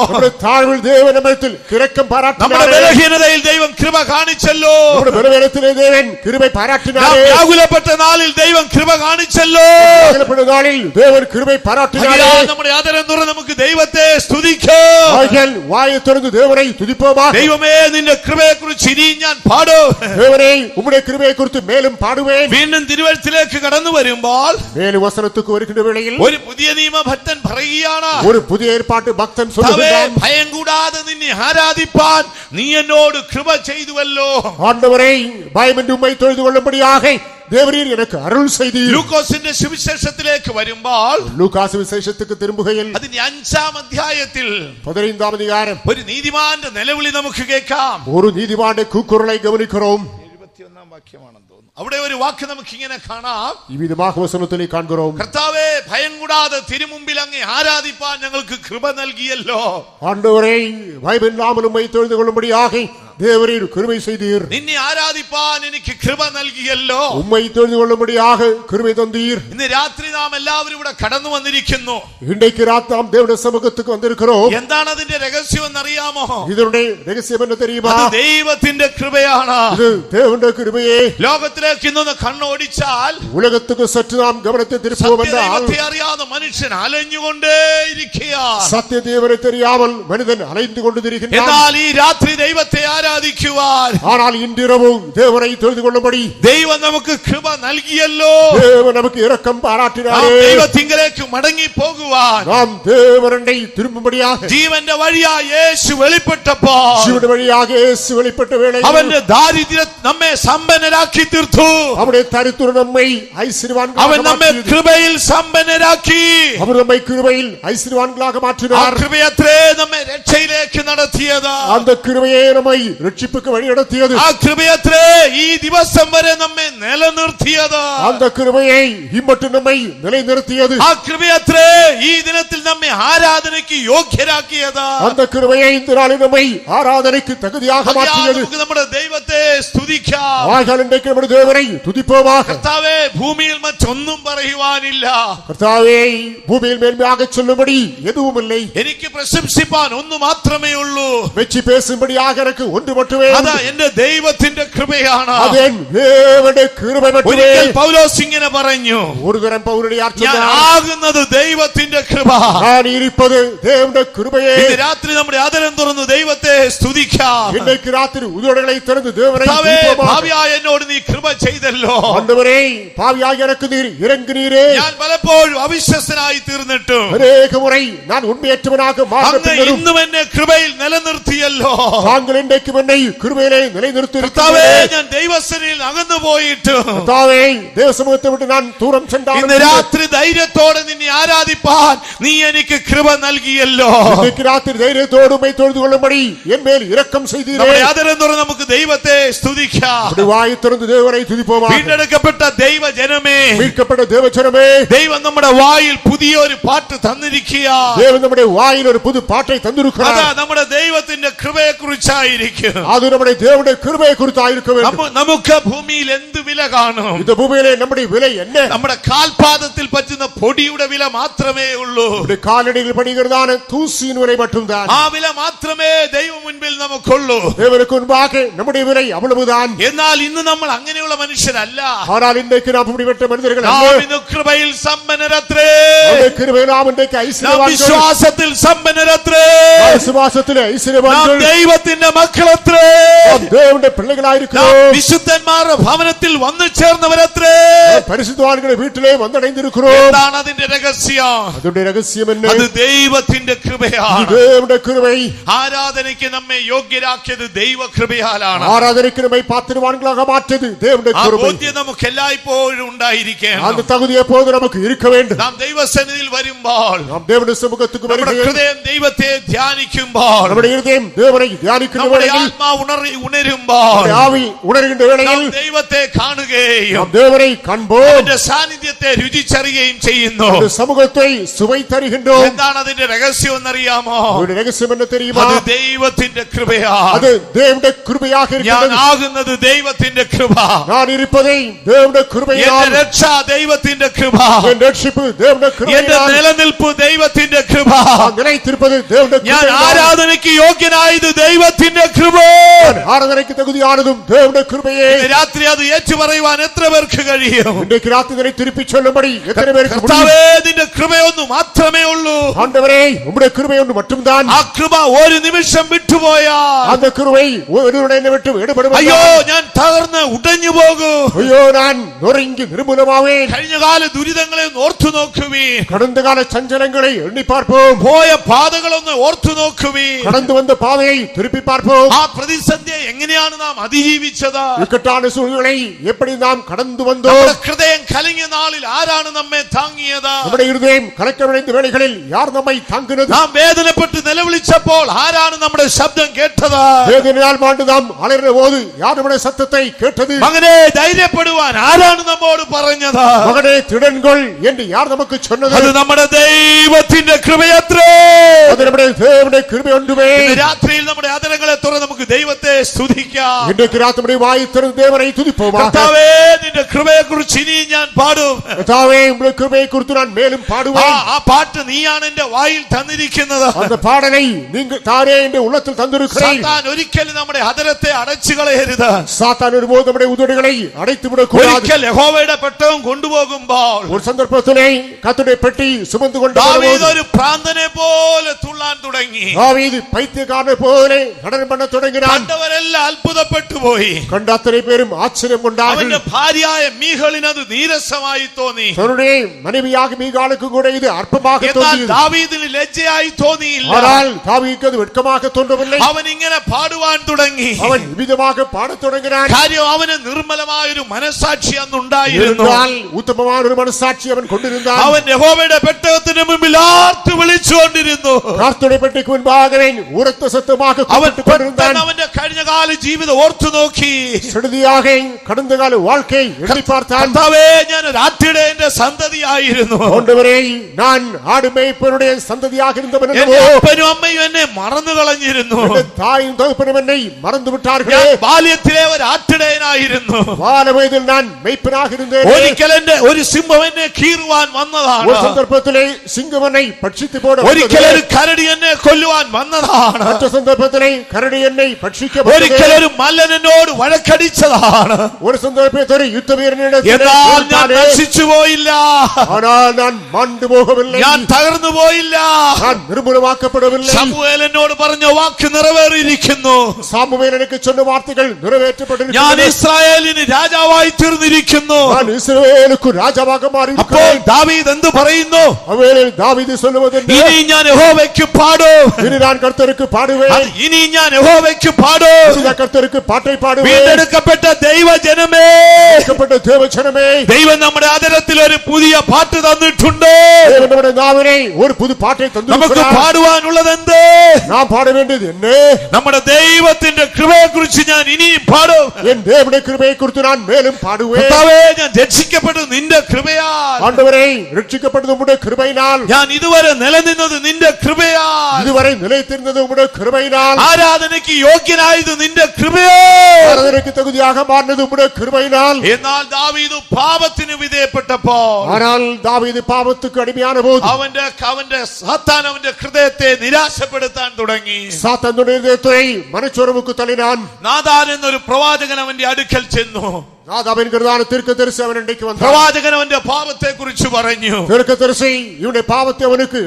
நம்முடைய தாழ்வில் தேவ நம்மிடத்தில் கிரக்கம் നമ്മുടെ பாராட்டினாரே ബലഹീനതയിൽ ദൈവം കൃപ കാണിച്ചല്ലോ நம்முடைய பலவீனத்திலே தேவன் கிருபை നാം பாராட்டினாரே വ്യാകുലപ്പെട്ട നാളിൽ ദൈവം കൃപ കാണിച്ചല്ലോ அகலப்படும் நாளில் தேவன் கிருபை பாராட்டினாரே ആകയാൽ നമ്മുടെ ആദരം തുറന്ന് നമുക്ക് ദൈവത്തെ സ്തുതിക്കാം ஆகியால் வாயை திறந்து தேவனை துதிப்போமா ദൈവമേ നിന്റെ കൃപയെ കുറിച്ച് ഇനി ഞാൻ പാടും தேவனே உம்முடைய கிருபையை குறித்து மேலும் பாடுவேன் വീണ്ടും തിരുവഴുത്തിലേക്ക് കടന്നു വരുമ്പോൾ மேலும் வசனத்துக்கு வருகின்ற வேளையில் ഒരു പുതിയ നിയമഭക്തൻ പറയുകയാണ് ஒரு புதிய ஏற்பாட்டு பக்தன் കർത്താവേ, சொல்லுகிறான் ഭയം കൂടാതെ നിന്നെ ആരാധിപ്പാൻ നീ എന്നോട് കൃപ ചെയ്തുവല്ലോ ஆண்டவரை பயமின்றி உம்மை தொழுது கொள்ளும்படியாக தேவரீர் எனக்கு அருள் செய்தீர் ലൂക്കോസിന്റെ സുവിശേഷത്തിലേക്ക് വരുമ്പോൾ லூகாசு விசேஷத்துக்கு திரும்புகையில் അതിന്റെ അഞ്ചാം അധ്യായത്തിൽ பதினைந்தாம் அதிகாரம் ഒരു നീതിമാന്റെ നിലവിളി നമുക്ക് കേൾക്കാം ஒரு நீதிமாண்ட கூக்குரலை கவனிக்கிறோம் എഴുപത്തിയൊന്നാം വാക്യമാണെന്ന് തോന്നുന്നു അവിടെ ഒരു വാക്ക് നമുക്ക് ഇങ്ങനെ കാണാം. ഈ വിധമാക വസനത്തിനെ കാണുകോം കർത്താവേ ഭയം കൂടാതെ തിരുമുമ്പിൽ അങ്ങ് ആരാധിപ്പാൻ ഞങ്ങൾക്ക് കൃപ നൽകിയല്ലോ. ആണ്ടവരെ ഭയമില്ലാമലും വൈത്തൊഴുതുകൊള്ളുമ്പടിയാകെ தொழுது கொள்ளும்படியாக தேவரீர் கிருபை செய்தீர் നിന്നെ ആരാധിപ്പാൻ എനിക്ക് കൃപ നൽകിയല്ലോ உம்மை தொழுது கொள்ளும்படியாக கிருபை தந்தீர் ഇന്ന് രാത്രി നാം എല്ലാവരും ഇവിടെ കടന്നു വന്നിരിക്കുന്നു இன்றைக்கு ராத் நாம் தேவனுடைய சமூகத்துக்கு வந்திருக்கிறோம் എന്താണ് അതിന്റെ രഹസ്യം എന്നറിയാമോ இதனுடைய ரகசியம் என்ன தெரியுமா അത് ദൈവത്തിന്റെ കൃപയാണ് இது தேவனுடைய கிருபையே ലോകത്തിലേക്ക് ഇന്നൊന്ന് കണ്ണോടിച്ചാൽ உலகத்துக்கு சற்று நாம் கவனத்தை திருப்புவோம் என்றால் സത്യദൈവത്തെ അറിയാതെ മനുഷ്യൻ അലഞ്ഞുകൊണ്ടേ ഇരിക്കുക சத்திய தேவனை தெரியாமல் மனிதன் அலைந்து கொண்டு திரிகின்றான் എന്നാൽ ഈ രാത്രി ദൈവത്തെ ആരാധിക്കുവാൻ ஆனால் இன்றிரவும் தேவனை தொழுது கொள்ளும்படி ദൈവം നമുക്ക് കൃപ നൽകിയല്ലോ தேவன் நமக்கு இரக்கம் നാം பாராட்டினாரே ദൈവത്തിങ്കലേക്ക് മടങ്ങി പോകുവാൻ நாம் தேவனண்டை திரும்பும்படியாக ജീവന്റെ വഴിയാ യേശു വെളിപ്പെട്ടപ്പോ சிவன் வழியாக இயேசு வெளிப்பட்ட வேளை അവന്റെ ദാരിദ്ര്യം നമ്മെ സമ്പന്നരാക്കി തീർത്തു அவருடைய தரித்துர நம்மை അവൻ ஐஸ்வர்வான்களாக നമ്മെ மாற்றியது. കൃപയിൽ സമ്പന്നരാക്കി அவர் நம்மை கிருபையில் ஐஸ்வர்வான்களாக ആ மாற்றினார் കൃപയത്രേ നമ്മെ രക്ഷയിലേക്ക് നടത്തിയത് அந்த கிருபையே நம்மை രക്ഷിപ്പക്ക് വഴിയെടുത്തിയത് ആ കൃപയത്രേ ഈ ദിവസം വരെ നമ്മെ നിലനിർത്തിയത്. അന്ത കൃപയെ ഇമ്മട്ട് നമ്മെ നിലനിർത്തിയത്. ആ കൃപയത്രേ ഈ ദിനത്തിൽ നമ്മെ ആരാധനയ്ക്ക് യോഗ്യരാക്കിയത്. അന്ത കൃപയെ ഇന്ദിരാളി നമ്മെ ആരാധനയ്ക്ക് തകുതിയാക മാറ്റിയത് നമുക്ക് നമ്മുടെ ദൈവത്തെ സ്തുതിക്കാം. ആകാലുണ്ടെങ്കിൽ നമ്മുടെ ദേവനെ തുതിപ്പോവാക കർത്താവേ ഭൂമിയിൽ മറ്റൊന്നും പറയുവാനില്ല. കർത്താവേ ഭൂമിയിൽ മേൽമയാകെ ചൊല്ലുമ്പടി എതുവുമില്ലേ? എനിക്ക് പ്രശംസിപ്പാൻ ഒന്ന് മാത്രമേ ഉള്ളൂ. വെച്ചി പേസുമ്പടി ആകരക്ക് അതാ എന്റെ ദൈവത്തിന്റെ കൃപയാണ്. ഒരിക്കൽ പൗലോസ് ഇങ്ങനെ പറഞ്ഞു. ഒരു തരം ഞാൻ ആകുന്നത് ദൈവത്തിന്റെ കൃപ. ഞാൻ ഇരിപ്പത് ദൈവന്റെ കൃപയെ. രാത്രി നമ്മുടെ ആദരം തുറന്ന് ദൈവത്തെ സ്തുതിക്കാം. ഇന്നേക്ക് രാത്രി ഉദരങ്ങളെ തുറന്ന് ദൈവനെ ഭാവിയായ എന്നോട് നീ കൃപ ചെയ്തല്ലോ. അണ്ടവരെ ഭാവിയായി എനക്ക് നീ ഇറങ്ങിനീരേ ഞാൻ പലപ്പോഴും അവിശ്വസനായി തീർന്നിട്ടും. അനേക മുറൈ ഞാൻ ഉണ്മയേറ്റവനാകും ഇന്നും എന്നെ കൃപയിൽ നിലനിർത്തിയല്ലോ. താങ്കൾ എന്നേക്ക് എനിക്ക് എന്നെ ഈ കൃപയിലെ നിലനിർത്തിയിരിക്കേ ഞാൻ ദൈവസനയിൽ അകന്നു പോയിട്ട്. കർത്താവേ ദൈവസമൂഹത്തെ വിട്ട് ഞാൻ ദൂരം ചെന്നാൽ ഇന്ന് രാത്രി ധൈര്യത്തോടെ നിന്നെ ആരാധിപ്പാൻ നീ എനിക്ക് കൃപ നൽകിയല്ലോ. ഇന്നേക്ക് രാത്രി ധൈര്യത്തോടും മൈ തൊഴുതുകൊള്ളുംപടി എന്മേൽ ഇറക്കം ചെയ്തീരേ. ആദരം തുറന്ന് നമുക്ക് ദൈവത്തെ സ്തുതിക്കാം. ഒരു വായി തുറന്ന് ദൈവരെ സ്തുതിപ്പോവാം വീണ്ടെടുക്കപ്പെട്ട ദൈവജനമേ. വീർക്കപ്പെട്ട ദൈവജനമേ. ദൈവം നമ്മുടെ വായിൽ പുതിയൊരു പാട്ട് തന്നിരിക്കുക ദൈവം നമ്മുടെ വായിൽ ഒരു പുതു പാട്ടை തന്നിരിക്കുക അതാ നമ്മുടെ ദൈവത്തിന്റെ കൃപയെക്കുറിച്ചായിരിക്കും. ആയിരിക്കും. അത് കൃപയെ കുറിച്ചായിരിക്കും നമുക്ക് ഭൂമിയിൽ എന്ത് വില കാണും? ഇത് ഭൂമിയിലെ നമ്മുടെ വില എന്നെ. നമ്മുടെ കാൽപാദത്തിൽ പറ്റുന്ന പൊടിയുടെ വില മാത്രമേ ഉള്ളൂ. കാലടിയിൽ പണികരുതാണ് തൂസിന് വില മറ്റും ആ വില മാത്രമേ ദൈവം മുൻപിൽ നമുക്കുള്ളൂ. ദൈവനക്ക് മുൻപാകെ നമ്മുടെ വില അവളവുതാൻ എന്നാൽ ഇന്ന് നമ്മൾ അങ്ങനെയുള്ള മനുഷ്യരല്ല. ആനാൽ ഇന്നേക്ക് നാം പിടിപെട്ട മനുഷ്യരുകൾ കൃപയിൽ സമ്പന്നരത്രേ. വിശ്വാസത്തിൽ സമ്പന്നരത്രേ. വിശ്വാസത്തിൽ ദൈവത്തിന്റെ മക്കളെ വന്നവരത്രേ. ദേവന്റെ പിള്ളകളായിരിക്കും വിശുദ്ധന്മാരുടെ ഭവനത്തിൽ വന്നു ചേർന്നവരത്രേ. പരിശുദ്ധവാനുകളുടെ വീട്ടിലെ വന്നടൈന്നിരിക്കുന്നു എന്താണ് അതിന്റെ രഹസ്യം? അതിന്റെ രഹസ്യം എന്നെ അത് ദൈവത്തിന്റെ കൃപയാണ്. ദൈവത്തിന്റെ കൃപൈ. ആരാധനയ്ക്ക് നമ്മെ യോഗ്യരാക്കിയത് ദൈവ കൃപയാലാണ് ആരാധനയ്ക്ക് നമ്മെ പാത്തിരുവാനുകളാക മാറ്റിയത് ദേവന്റെ കൃപ. ബോധ്യം നമുക്ക് എല്ലായ്പ്പോഴും ഉണ്ടായിരിക്കണം. അത് തകുതി എപ്പോഴും നമുക്ക് ഇരിക്കവേണ്ട നാം ദൈവസന്നിധിയിൽ വരുമ്പോൾ നാം ദൈവന്റെ സമുഖത്തേക്ക് വരുമ്പോൾ ഹൃദയം ദൈവത്തെ ധ്യാനിക്കുമ്പോൾ നമ്മുടെ ഹൃദയം ദൈവത്തെ ധ്യാനിക്കുന്നവരെ வேளையில் ആത്മാ ഉണറി ഉണരുമ്പോൾ நம்முடைய ஆவி உணர்கின்ற നാം வேளையில் ദൈവത്തെ കാണുകയും நாம் தேவனை காண்போம் അവന്റെ സാന്നിധ്യത്തെ രുചിച്ചറിയുകയും ചെയ്യുന്നു அந்த சமூகத்தை சுவை தருகின்றோம் എന്താണ് അതിന്റെ രഹസ്യം എന്നറിയാമോ அவருடைய ரகசியம் என்ன தெரியுமா അത് ദൈവത്തിന്റെ കൃപയാണ് அது தேவனுடைய கிருபையாக ഞാൻ இருக்கிறது ആകുന്നത് ദൈവത്തിന്റെ കൃപ நான் இருப்பதை தேவனுடைய എന്റെ கிருபையால் രക്ഷ ദൈവത്തിന്റെ കൃപ என் ரட்சிப்பு தேவனுடைய എന്റെ கிருபையால் നിലനിൽപ്പ് ദൈവത്തിന്റെ കൃപ நான் நிலைத்திருப்பது தேவனுடைய ഞാൻ கிருபையால் ആരാധനയ്ക്ക് യോഗ്യനായത് ദൈവത്തിന്റെ കൃപ ഒരുവൻ ആരാധനയ്ക്ക് തകുതിയാണതും ദൈവന്റെ കൃപയെ രാത്രി അത് ഏറ്റു പറയുവാൻ എത്ര പേർക്ക് കഴിയും? ഇന്നേക്ക് രാത്രി നിന്നെ എത്ര പേർക്ക് കർത്താവേ നിന്റെ കൃപയൊന്നു മാത്രമേ ഉള്ളൂ. ആണ്ടവരെ നമ്മുടെ കൃപയൊന്നു മറ്റും താൻ. ആ കൃപ ഒരു നിമിഷം വിട്ടുപോയാൽ. അത് കൃപൈ ഒരു എന്നെ വിട്ടു ഇടപെടും അയ്യോ ഞാൻ തകർന്ന് ഉടഞ്ഞു പോകും. അയ്യോ ഞാൻ നുറങ്ങി നിർമൂലമാവേ കഴിഞ്ഞ കാല ദുരിതങ്ങളെ ഓർത്തു നോക്കുവീ കടന്ന കാല ചഞ്ചലങ്ങളെ എണ്ണി പാർപ്പോ പോയ പാതകളൊന്ന് ഓർത്തു നോക്കുവീ കടന്നു വന്ന പാതയെ തിരുപ്പി ആ പ്രതിസന്ധിയെ എങ്ങനെയാണ് നാം അതിജീവിച്ചത്? ഇക്കട്ടാണ് സുഹൃത്തുക്കളെ എപ്പടി നാം കടന്നു വന്നോ? ഹൃദയം കലങ്ങിയ നാളിൽ ആരാണ് നമ്മെ താങ്ങിയത്? നമ്മുടെ ഹൃദയം കലക്കമടൈന്ന വേളകളിൽ യാർ നമ്മെ താങ്ങുന്നത്? നാം വേദനപ്പെട്ട് നിലവിളിച്ചപ്പോൾ ആരാണ് നമ്മുടെ ശബ്ദം കേട്ടത്? വേദനയാൽ മാണ്ട് നാം അലറിന പോത് യാർ നമ്മുടെ സത്യത്തെ കേട്ടത്? മകനെ ധൈര്യപ്പെടുവാൻ ആരാണ് നമ്മോട് പറഞ്ഞത്? മകനെ തിടൻകൊൾ എന്ന് യാർ നമുക്ക് ചൊന്നത്. അത് നമ്മുടെ ദൈവത്തിന്റെ കൃപയത്രേ. അത് നമ്മുടെ ദൈവത്തിന്റെ കൃപയുണ്ടുമേ. രാത്രിയിൽ നമ്മുടെ അതരങ്ങളെ തുറന്ന് നമുക്ക് ദൈവത്തെ സ്തുതിക്കാം இன்றைக்கு ராத்திரி வாய் திறந்து தேவனை துதிப்போமாக കർത്താവേ നിന്റെ കൃപയെ കുറിച്ച് ഇനിയും ഞാൻ പാടും கர்த்தாவே உங்களுடைய கிருபையை குறித்து நான் மேலும் ആ பாடுவேன் ആ പാട്ട് നീയാണ് എന്റെ വായിൽ തന്നിരിക്കുന്നത് அந்த பாடலை நீங்க தாரே என்ற உள்ளத்தில் தந்திருக்கிறேன் സാത്താൻ ഒരിക്കലും നമ്മുടെ അതരത്തെ അടച്ചു കളയരുത് சாத்தான் ஒருபோது நம்முடைய உதடுகளை அடைத்து விடக்கூடாது ഒരിക്കൽ യഹോവയുടെ പെട്ടകം കൊണ്ടുപോകുമ്പോൾ ஒரு சந்தர்ப்பத்திலே கத்துடைய பெட்டி சுமந்து கொண்டு ദാവീദ് வரும்போது ഒരു പ്രാന്തനെ പോലെ തുള്ളാൻ തുടങ്ങി தாவீது பைத்தியக்காரனை போல நடனம் തുടങ്ങിനാൻ കണ്ടവരെല്ലാം അത്ഭുതപ്പെട്ടു പോയി. കണ്ട പേരും ആശ്ചര്യം ഉണ്ടാകും അവന്റെ ഭാര്യയായ മീഹളിന് അത് നീരസമായി തോന്നി. തന്നുടേയും മനവിയാകി മീകാളുക്ക് കൂടെ ഇത് അർപ്പമാക്കി തോന്നി ദാവീദിന് ലജ്ജയായി തോന്നിയില്ല. ആനാൽ ദാവീദ് അത് തോന്നുന്നില്ല. അവൻ ഇങ്ങനെ പാടുവാൻ തുടങ്ങി. അവൻ വിവിധമാക പാടത്ത് തുടങ്ങിനാൻ. കാര്യം അവന് നിർമ്മലമായ ഒരു മനസാക്ഷി അന്നുണ്ടായിരുന്നു. ഉത്തമമായ ഒരു മനസാക്ഷി അവൻ കൊണ്ടിരുന്ന അവൻ യഹോവയുടെ പെട്ടകത്തിന് മുമ്പിൽ ആർത്തു വിളിച്ചുകൊണ്ടിരുന്നു. കർത്തയുടെ പെട്ടിക്ക് മുൻപാകെ ഉറത്ത സത്യമാക്കി അവൻ கூப்பிட்டுக் கொண்டிருந்தான் പെട്ടെന്ന് അവന്റെ കഴിഞ്ഞകാല ജീവിതം ഓർത്തു നോക്കി செடுதியாக கடந்த கால வாழ்க்கை எண்ணி பார்த்தான் കർത്താവേ ഞാൻ ഒരു ആട്ടിടേന്റെ സന്തതിയായിരുന്നു ஆண்டவரே நான் ஆடு மேய்ப்பனுடைய சந்ததியாக இருந்தவன் എന്റെ அல்லவோ അപ്പനും അമ്മയും എന്നെ മറന്നു കളഞ്ഞിരുന്നു என் தாயும் தகப்பனும் என்னை மறந்து ഞാൻ விட்டார்களே ബാല്യത്തിലെ ഒരു ആട്ടിടയനായിരുന്നു வால வயதில் நான் மெய்ப்பனாக இருந்தேன் ഒരിക്കൽ എന്റെ ഒരു സിംഹം എന്നെ കീറുവാൻ ஒரு വന്നതാണ് சந்தர்ப்பத்திலே சிங்கமனை பட்சித்து போட ഒരിക്കൽ வந்தது. ഒരു കരടി എന്നെ കൊല്ലുവാൻ വന്നതാണ് மற்ற சந்தர்ப்பத்திலே கரடி என்னை பட்சிக்க ഒരിക്കൽ வந்தது. ഒരു മല്ലൻ എന്നോട് വഴക്കടിച്ചതാണ് ஒரு சந்தர்ப்பத்தில் யுத்த வீரனிடத்தில் എന്നാൽ ഞാൻ இருந்தானே. നശിച്ചു പോയില്ല ஆனால் நான் மாண்டு போகவில்லை ഞാൻ തകർന്നു പോയില്ല நான் நிர்மூலமாக்கப்படவில்லை സമൂഹൽ എന്നോട് പറഞ്ഞ വാക്ക് നിറവേറിയിരിക്കുന്നു சாமுவேல் எனக்கு சொன்ன வார்த்தைகள் ഞാൻ நிறைவேற்றப்பட்டிருக்கிறது ഇസ്രായേലിന് രാജാവായി തീർന്നിരിക്കുന്നു நான் இஸ்ரவேலுக்கு ராஜாவாக അപ്പോൾ மாறியிருக்கிறேன் ദാവീദ് എന്ത് പറയുന്നു அவ்வேளையில் தாவீது சொல்லுவதென்று ഇനി ഞാൻ യഹോവയ്ക്ക് പാടും இனி நான் கர்த்தருக்கு பாடுவேன் അത് ഇനി ഞാൻ യഹോവയ്ക്ക് പാടും இனி நான் கர்த்தருக்கு பாட்டை பாடுவேன் വീണ്ടെടുക്കപ്പെട്ട ദൈവജനമേ கேட்கப்பட்ட தேவச்சனமே ദൈവം നമ്മുടെ ആദരത്തിൽ ഒരു പുതിയ പാട്ട് തന്നിട്ടുണ്ട് தேவன் நம்முடைய நாவினை ஒரு புது பாட்டை നമുക്ക് தந்திருக்கிறார் പാടുവാനുള്ളത് എന്ത് நான் பாட வேண்டியது என்ன നമ്മുടെ ദൈവത്തിന്റെ കൃപയെ കുറിച്ച് ഞാൻ ഇനിയും പാടും என் தேவனுடைய கிருபையை குறித்து நான் மேலும் பாடுவேன் കർത്താവേ ഞാൻ രക്ഷിക്കപ്പെട്ടത് നിന്റെ കൃപയാൽ ஆண்டவரை ரட்சிக்கப்பட்டது உம்முடைய கிருபையினால் ഞാൻ ഇതുവരെ നിലനിന്നത് നിന്റെ കൃപയാൽ இதுவரை நிலைத்திருந்தது உம்முடைய கிருபையினால் ആരാധനയ്ക്ക് യോഗ്യനായത് നിന്റെ കൃപയോ ஆராதனைக்கு தகுதியாக மாறினது உம்முடைய கிருபையினால் എന്നാൽ ദാവീദ് പാപത്തിന് വിധേയപ്പെട്ടപ്പോൾ ஆனால் தாவீது பாவத்துக்கு அடிமையான போது അവന്റെ അവന്റെ സാത്താൻ അവന്റെ ഹൃദയത്തെ നിരാശപ്പെടുത്താൻ തുടങ്ങി சாத்தனுடைய இதயத்தை மனச்சோர்வுக்கு தள்ளினான் നാദാൻ എന്നൊരു പ്രവാചകൻ അവന്റെ അടുക്കൽ ചെന്നു നാദാവിൻ കൃതാന തിരുക്കദർശി അവൻ ഇടയ്ക്ക് വന്നു. പ്രവാചകൻ പാപത്തെക്കുറിച്ച് പറഞ്ഞു. തിരുക്കദർശി ഇവിടെ പാപത്തെ അവനുക്ക്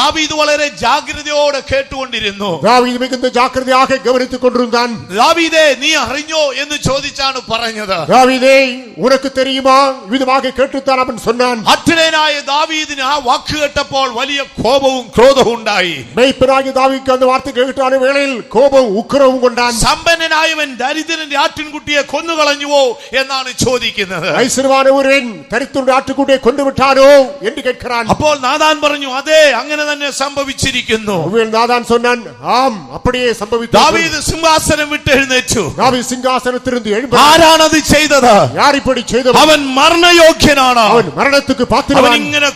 ദാവീദ് വളരെ ജാഗ്രതയോടെ കേട്ടുകൊണ്ടിരുന്നു. ദാവീദ് മികുന്ന ജാഗ്രതയാക ഗവനിച്ചുകൊണ്ടിരുന്നാൻ. ദാവീദേ നീ അറിഞ്ഞോ എന്ന് ചോദിച്ചാണ് പറഞ്ഞത്. ദാവീദേ ഉനക്ക് തെരിയുമാ? വിധമാകെ കേട്ടുത്താൻ അവൻ സൊന്നാൻ അച്ഛനായ ദാവീദിന് ആ വാക്ക് കേട്ടപ്പോൾ വലിയ കോപവും ക്രോധവും ഉണ്ടായി. മെയ്പ്പനായ ദാവീദ് അന്ന് വാർത്ത കേട്ടാണ് വേളയിൽ കോപവും ഉക്രവും കൊണ്ടാൻ. സമ്പന്നനായവൻ ദരിദ്രന്റെ ആട്ടിൻകുട്ടിയെ കൊന്നുകളഞ്ഞുവോ? എന്നാണ് ചോദിക്കുന്നത്. ആട്ടുകൂട്ടിയെ കൊണ്ടുവിട്ടാലോ എന്ന് കേൾക്കാൻ. അപ്പോൾ നാദാൻ പറഞ്ഞു അതെ അങ്ങനെ തന്നെ സംഭവിച്ചിരിക്കുന്നു. നാദാൻ സൊന്നാൻ ആം അപ്പടിയേ സംഭവിച്ചു ദാവീദ് സിംഹാസനം വിട്ട് എഴുന്നേറ്റു. ദാവീദ് ആരാണത് ചെയ്തത്? ഞാനിപ്പടി ചെയ്തത്. അവൻ മരണയോഗ്യനാണ്. അവൻ മരണത്തിക്ക് പാത്രമാണ് അവൻ ഇങ്ങനെ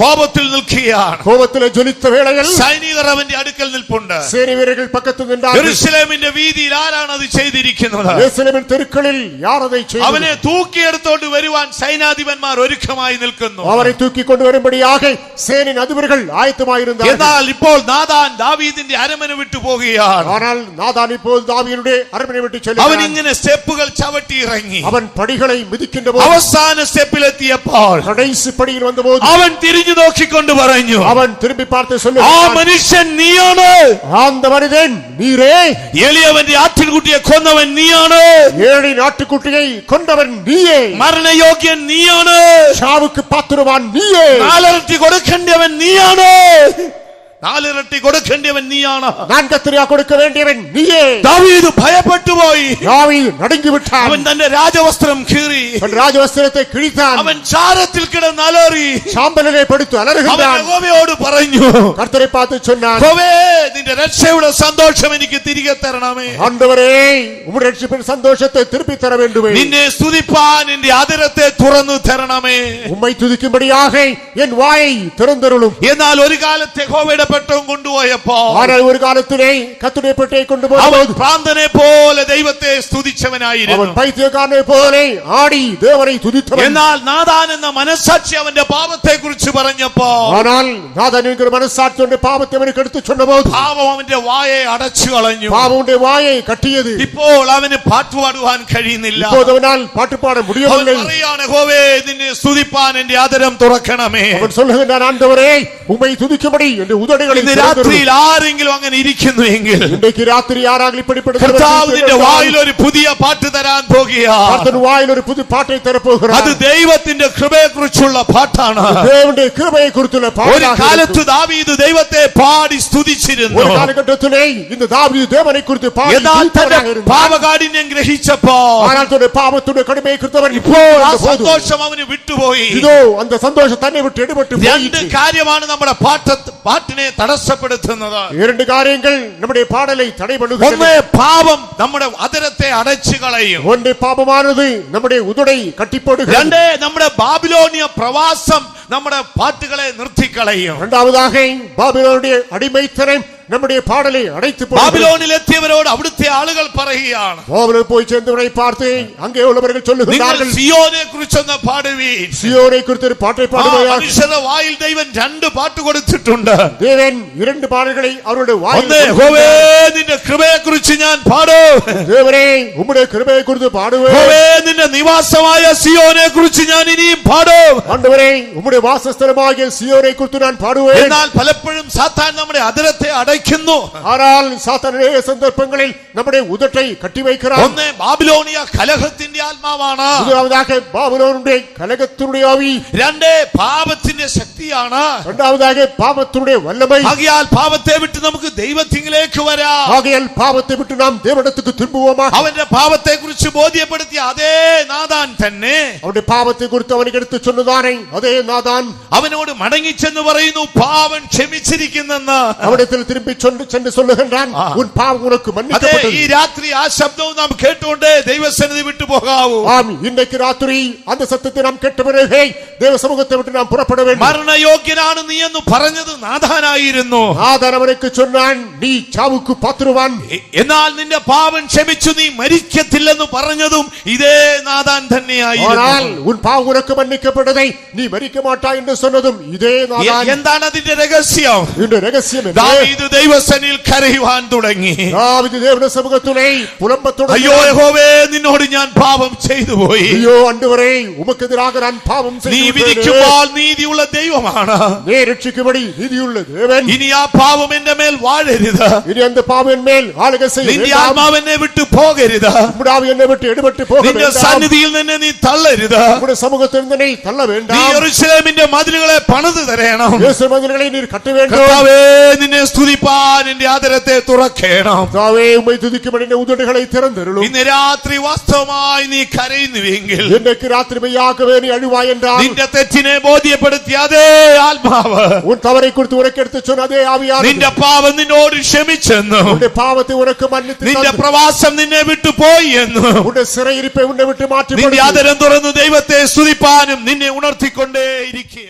കോപത്തിൽ നിൽക്കുകയാണ്. കോപത്തിലെ ജ്വലിച്ച വേളയിൽ സൈനികർ അവന്റെ അടുക്കൽ നിൽപ്പുണ്ട്. സേനവീരകൾ പക്കത്ത് നിന്നാണ് വീതിയിൽ ആരാണ് അത് ചെയ്തിരിക്കുന്നത് തെരുക്കളിൽ യാ ഉപകാരത അവനെ തൂക്കിയെടുത്തോണ്ട് വരുവാൻ സൈനാധിപന്മാർ ഒരുക്കമായി നിൽക്കുന്നു അവരെ തൂക്കിക്കൊണ്ടുവരുമ്പടിയാകെ സേനൻ അധിപതികൾ ആയത്തുമായിരുന്നു എന്നാൽ ഇപ്പോൾ നാദാൻ ദാവീദിന്റെ അരമന വിട്ടു പോകുകയാണ് ആനാൽ നാദാൻ ഇപ്പോൾ ദാവീദിന്റെ അരമന വിട്ടു ചെല്ലുന്നു അവൻ ഇങ്ങനെ സ്റ്റെപ്പുകൾ ചവിട്ടി ഇറങ്ങി അവൻ പടികളെ മിതിക്കുമ്പോൾ അവസാന സ്റ്റെപ്പിൽ എത്തിയപ്പോൾ കടൈസ് പടിയിൽ വന്നപ്പോൾ അവൻ തിരിഞ്ഞു നോക്കിക്കൊണ്ട് പറഞ്ഞു അവൻ തിരുമ്പി പാർത്ത് ചൊല്ലു ആ മനുഷ്യൻ നീയാണോ ആന്ത മനുതൻ നീരേ എളിയവന്റെ ആട്ടിൻകുട്ടിയെ കൊന്നവൻ നീയാണോ ഏഴി ആട്ടുകുട്ടി ஆவிக்குட்டியை கொண்டவன் நீயே மரண யோகியன் நீயானோ சாவுக்கு பாத்திரவான் நீயே நாளரட்டி கொடுக்கின்றவன் நீயானோ നാലിരട്ടി കൊടുക്കേണ്ടവൻ നീയാണ്. നാൻകത്തിരിയ കൊടുക്ക വേണ്ടിയവൻ നീയേ. ദാവീദ് ഭയപ്പെട്ടു പോയി. ദാവീദ് നടുങ്ങി വിട്ടാൻ. അവൻ തന്റെ രാജവസ്ത്രം കീറി. അവൻ രാജവസ്ത്രത്തെ കിഴിത്താൻ. അവൻ ചാരത്തിൽ കിടന്ന് അലറി. ശാമ്പലനെ പെടുത്തു അലറുകയാണ്. ഗോവയോട് പറഞ്ഞു കർത്തരെ പാത്തു ചൊന്നാൻ. ഗോവേ നിന്റെ രക്ഷയുടെ സന്തോഷം എനിക്ക് തിരികെ തരണമേ. ആണ്ടവരേ ഉമ്മുടെ രക്ഷിപ്പിൻ സന്തോഷത്തെ തിരുപ്പി തര വേണ്ടുമേ നിന്നെ സ്തുതിപ്പാൻ നിന്റെ ആദരത്തെ തുറന്നു തരണമേ. ഉമ്മൈ തുതിക്കുമ്പടിയാകെ എൻ വായി തുറന്നിരുളും. എന്നാൽ ഒരു കാലത്തെ ഗോവയുടെ പെട്ടവൻ കൊണ്ടുപോയപ്പോൾ ஆனால் ஒரு പ്രാന്തനെ പോലെ ദൈവത്തെ സ്തുതിച്ചവനായിരുന്നു. അവൻ பைத்தியக்காரனை போலே എന്നാൽ നാദാൻ എന്ന മനസാക്ഷി അവന്റെ പാപത്തെ കുറിച്ച് പറഞ്ഞപ്പോ ஆனால் நாதன் என்கிற மனசாட்சியோட പാപം അവന്റെ വായെ അടച്ചു കളഞ്ഞു. പാവമുடைய வாயை கட்டியது ഇപ്പോൾ അവന് പാട്ടുപാടുവാൻ കഴിയുന്നില്ല. അവനാൽ പാട്ടുപാടാൻ பாட നിന്നെ സ്തുതിപ്പാൻ എന്റെ ആദരം തുറക്കണമേ. അവൻ சொல்லுகின்றான் ஆண்டவரே உம்மை துதிக்கும்படி என்று വീടുകളിൽ ഇന്ന് രാത്രിയിൽ ആരെങ്കിലും അങ്ങനെ ഇരിക്കുന്നു എങ്കിൽ ഇന്നേക്ക് രാത്രി ആരാങ്കിലും കർത്താവിന്റെ വായിൽ ഒരു പുതിയ പാട്ട് തരാൻ പോകുക. വായിൽ ഒരു പുതിയ പാട്ടை തരപ്പോകുക. അത് ദൈവത്തിന്റെ കൃപയെക്കുറിച്ചുള്ള പാട്ടാണ്. ദൈവന്റെ കൃപയെക്കുറിച്ചുള്ള പാട്ട് ഒരു കാലത്ത് ദാവീദ് ദൈവത്തെ പാടി സ്തുതിച്ചിരുന്നു. ഒരു കാലഘട്ടത്തിലെ ഇന്ന് ദാവീദ് ദേവനെ കുറിച്ച് പാടി പാപകാഠിന്യം ഗ്രഹിച്ചപ്പോ പാപത്തിന്റെ കടുമയെ കൃത്തവൻ ഇപ്പോൾ സന്തോഷം അവന് വിട്ടുപോയി. ഇതോ അന്ത സന്തോഷം തന്നെ വിട്ട് ഇടപെട്ട് രണ്ട് കാര്യമാണ് നമ്മുടെ പാട്ട പാട്ടിനെ തടസ്സപ്പെടുത്തുന്നത് இரண்டு காரியங்கள் நம்முடைய பாடலை தடை ഒന്ന് பண்ணுகின்றன പാപം നമ്മുടെ അതിരത്തെ അടച്ചു കളയും ஒன்று பாபமானது நம்முடைய உதடை கட்டிப்போடுகிறது രണ്ട് നമ്മുടെ ബാബിലോണിയ പ്രവാസം നമ്മുടെ പാട്ടുകളെ നിർത്തിക്കളയും இரண்டாவதாக பாபிலோனுடைய அடிமைத்தனம் നമ്മുടെ പാടലെ അടയ്ത്തു ബാബിലോണിൽ എത്തിയവരോട് അവിടുത്തെ ആളുകൾ പറയുകയാണ്. ബാബിലോണിൽ പോയി ചെന്നവരെ പാർത്ത് അങ്ങനെയുള്ളവരെ സിയോനെ കുറിച്ചൊന്ന് പാടുവീ സിയോനെ കുറിച്ച് ഒരു പാട്ടെ പാടുകയാണ്. വായിൽ ദൈവം രണ്ട് പാട്ട് കൊടുത്തിട്ടുണ്ട്. ദേവൻ രണ്ട് പാടുകളെ അവരുടെ വായിൽ നിന്റെ കൃപയെ കുറിച്ച് ഞാൻ പാടും. ദേവനെ ഉമ്മടെ കൃപയെ കുറിച്ച് പാടുവേ നിന്റെ നിവാസമായ സിയോനെ കുറിച്ച് ഞാൻ ഇനിയും പാടും. ആണ്ടവരെ ഉമ്മുടെ വാസസ്ഥലമായ സിയോനെ കുറിച്ച് ഞാൻ പാടുവേ. എന്നാൽ പലപ്പോഴും സാത്താൻ നമ്മുടെ അതിരത്തെ അടയ്ക്കും. ஆனால் சாத்தானுடைய சந்தர்ப்பங்களில் நம்முடைய உதட்டை கட்டி வைக்கிறார் ഒന്ന് ബാബിലോണിയ കലഹത്തിന്റെ ആത്മാവാണ് முதலாவதாக பாபிலோனுடைய கலகத்தினுடைய ஆவி രണ്ട് പാപത്തിന്റെ ശക്തിയാണ് இரண்டாவதாக பாவத்தினுடைய வல்லமை ആകിയാൽ പാപത്തെ വിട്ട് നമുക്ക് ദൈവത്തിങ്കിലേക്ക് വരാം ஆகையால் பாவத்தை விட்டு நாம் தேவனிடத்துக்கு திரும்புவோமா അവന്റെ പാപത്തെ കുറിച്ച് ബോധ്യപ്പെടുത്തിയ അതേ നാദാൻ തന്നെ அவனுடைய பாவத்தை குறித்து அவனுக்கு எடுத்து சொன்னதானே அதே நாதான் അവനോട് മടങ്ങിച്ചെന്ന് പറയുന്നു പാവൻ ക്ഷമിച്ചിരിക്കുന്നെന്ന് அவனிடத்தில் திரும்பி சொன்று சென்று சொல்லுகின்றான் ஆ. உன் பாவம் உனக்கு അതെ மன்னிக்கப்பட்டது ഈ രാത്രി ആ ശബ്ദവും നാം കേട്ടുകൊണ്ട് ദൈവസന്നിധി വിട്ടു പോകാവൂ ஆம் இன்றைக்கு ராத்திரி அந்த சத்தத்தை நாம் கேட்ட பிறகே தேவ சமூகத்தை விட்டு நாம் புறப்பட வேண்டும் മരണയോഗ്യനാണ് നീ എന്ന് പറഞ്ഞത് നാഥാനായിരുന്നു நாதான் அவனுக்கு சொன்னான் நீ சாவுக்கு பாத்துருவான் എ- എന്നാൽ നിന്റെ പാവൻ ക്ഷമിച്ചു നീ മരിക്കത്തില്ലെന്ന് പറഞ്ഞതും ഇതേ നാഥാൻ ஆனால் തന്നെയായിരുന്നു உன் பாவம் உனக்கு மன்னிக்கப்பட்டதை நீ மறிக்க மாட்டாய் என்று சொன்னதும் இதே എ- நாதான் എന്താണ് അതിന്റെ രഹസ്യം இந்த ரகசியம் என்ன? ദാവീദ് ദൈവസനിൽ കരയുവാൻ തുടങ്ങി. അയ്യോ യഹോവേ നിന്നോട് ഞാൻ പാപം ചെയ്തു പോയി അയ്യോ അണ്ടുവരെ ഉമക്കെതിരാക ഞാൻ പാപം നീ വിധിക്കുമ്പോൾ നീതിയുള്ള ദൈവമാണ്. നീ രക്ഷിക്കുപടി നീതിയുള്ള ദേവൻ. ഇനി ആ പാപം എന്റെ മേൽ വാഴരുത്. ഇനി എന്ത് പാപം എന്മേൽ ആളുകൾ നിന്റെ ആത്മാവ് എന്നെ വിട്ടു പോകരുത്. എന്നെ വിട്ട് ഇടപെട്ട് പോകരുത്. സന്നിധിയിൽ നിന്നെ നീ തള്ളരുത്. നമ്മുടെ സമൂഹത്തിൽ നിന്നെ നീ തള്ള വേണ്ട. നീ യെരൂശലേമിന്റെ മതിലുകളെ പണിതു തരണം. യെരൂശലേം മതിലുകളെ നീ നിന്നെ സ്തുതി സ്തുതിപ്പാൻ ആദരത്തെ തുറക്കേണം. ഉദടുകളെ തുറന്നിരുള്ളൂ ഇന്ന് രാത്രി വാസ്തവമായി നീ കരയുന്നുവെങ്കിൽ എന്നൊക്കെ രാത്രി നീ അഴിവായ നിന്റെ തെറ്റിനെ ബോധ്യപ്പെടുത്തിയ അതേ ആത്മാവ്. ഉൻ തവറെ കുറിച്ച് ഉറക്കെടുത്ത് അതേ ആവിയാ നിന്റെ പാപം നിന്നോട് ക്ഷമിച്ചെന്നും. നിന്റെ പാപത്തെ ഉനക്ക് നിന്റെ പ്രവാസം നിന്നെ വിട്ടു പോയി എന്നും. ഉന്റെ ഉന്നെ വിട്ട് മാറ്റി നിന്റെ ആദരം തുറന്ന് ദൈവത്തെ സ്തുതിപ്പാനും നിന്നെ ഉണർത്തിക്കൊണ്ടേ ഇരിക്കുക